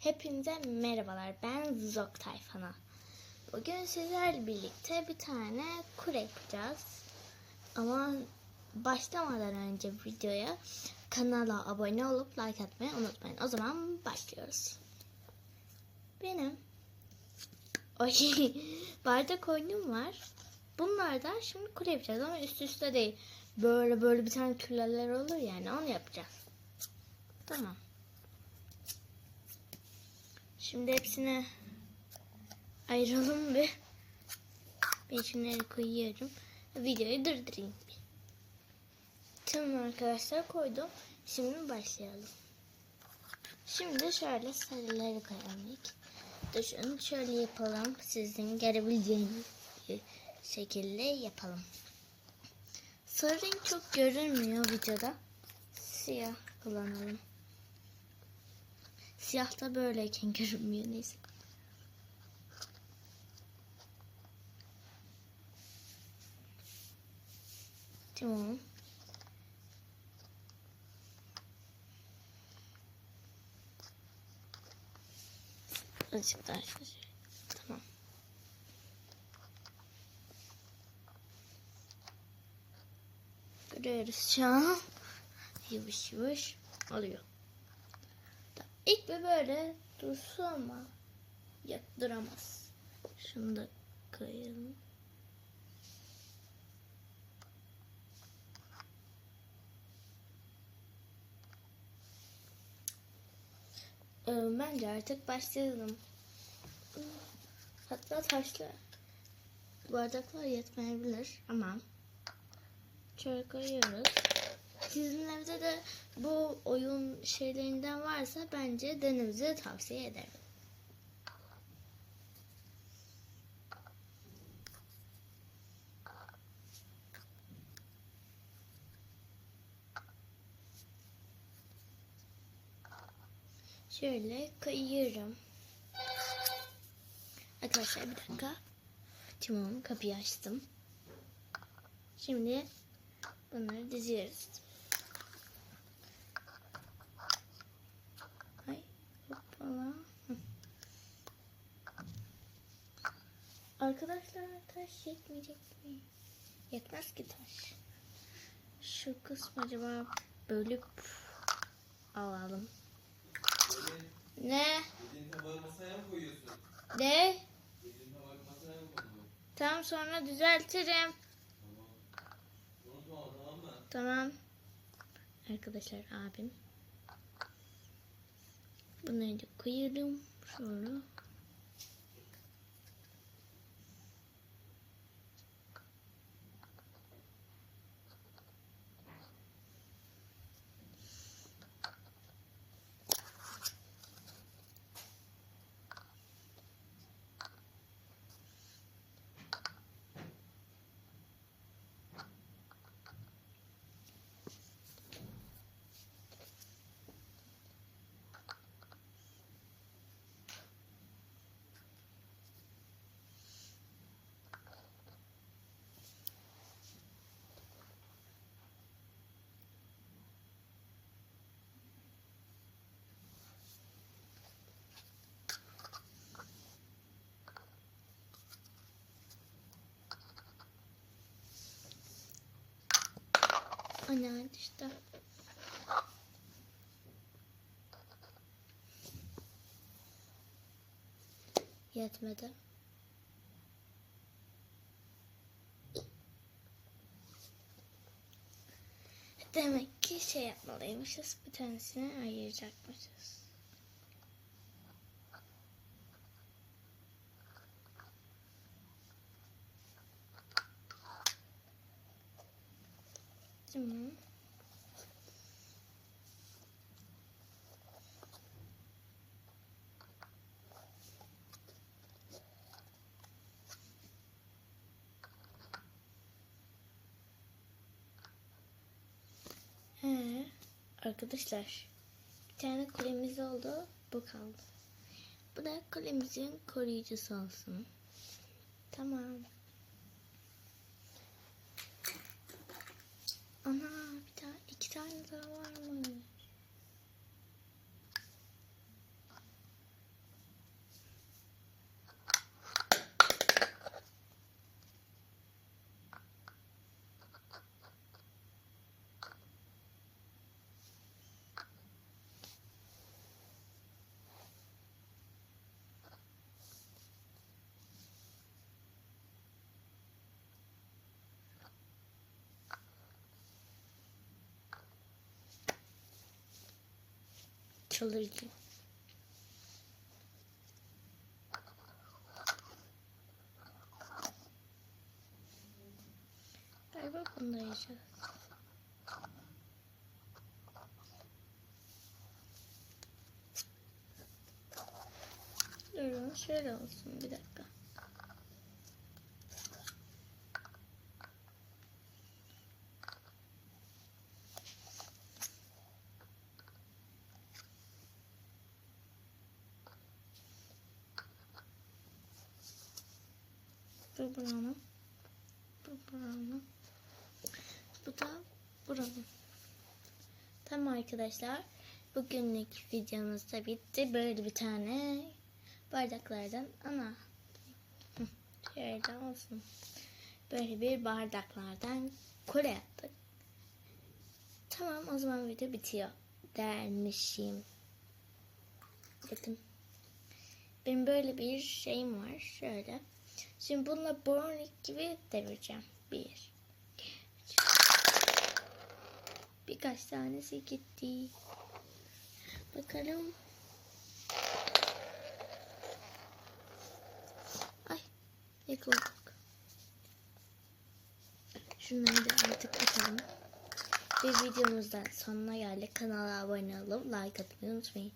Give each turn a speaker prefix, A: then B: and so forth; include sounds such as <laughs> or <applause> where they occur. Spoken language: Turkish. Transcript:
A: Hepinize merhabalar. Ben Zok Tayfana. Bugün sizlerle birlikte bir tane kule yapacağız. Ama başlamadan önce videoya kanala abone olup like atmayı unutmayın. O zaman başlıyoruz. Benim Oy, <laughs> bardak oyunum var. Bunlardan şimdi kule yapacağız ama üst üste değil. Böyle böyle bir tane küleler olur yani onu yapacağız. Tamam. Şimdi hepsini ayıralım bir. Ben şunları koyuyorum. Videoyu durdurayım. Tamam arkadaşlar koydum. Şimdi başlayalım. Şimdi şöyle sarıları koyalım ilk. Şunu şöyle yapalım. Sizin görebileceğiniz şekilde yapalım. Sarı renk çok görünmüyor videoda. Siyah kullanalım. Siyah da böyleyken <laughs> görünmüyor neyse. Tamam. Azıcık daha. Tamam. Görüyoruz şu an. <laughs> Yavaş yavaş alıyor. İlk bir böyle dursun ama ya duramaz. Şunu da koyalım. Ee, Bence artık başlayalım. Hatta taşlı bardaklar yetmeyebilir ama şöyle koyuyoruz. Sizin evde de bu oyun şeylerinden varsa bence denemenizi tavsiye ederim. Şöyle koyuyorum. Arkadaşlar bir dakika. Tamam kapıyı açtım. Şimdi bunları diziyoruz. Ay Hı. Arkadaşlar taş yetmeyecek mi? Yetmez ki taş. Şu kısmı acaba bölüp alalım. Ne? Ne? Tam sonra düzeltirim.
B: Tamam. Tamam.
A: Arkadaşlar abim. Bunları da koyuyorum. Sonra. Ana işte. Yetmedi. Demek ki şey yapmalıymışız. Bir tanesini ayıracakmışız. Tamam. He, arkadaşlar bir tane kulemiz oldu. Bu kaldı. Bu da kulemizin koruyucusu olsun. Tamam. Ana bir tane iki tane daha var mı? Çıldırıcı. Galiba bunu da yiyeceğiz. Durun şöyle olsun bir dakika. Bu buranın. Bu buranın. Bu da buranın. Tamam arkadaşlar. Bugünlük videomuz da bitti. Böyle bir tane bardaklardan ana. Şöyle olsun. Böyle bir bardaklardan kule yaptık. Tamam o zaman video bitiyor. Dermişim. Dedim. Benim böyle bir şeyim var. Şöyle. Şimdi bununla bornik gibi devireceğim. Bir. Birkaç tanesi gitti. Bakalım. Ay. Yakaladık. Şunları da artık atalım. Ve videomuzdan sonuna geldik. Kanala abone olup like atmayı unutmayın.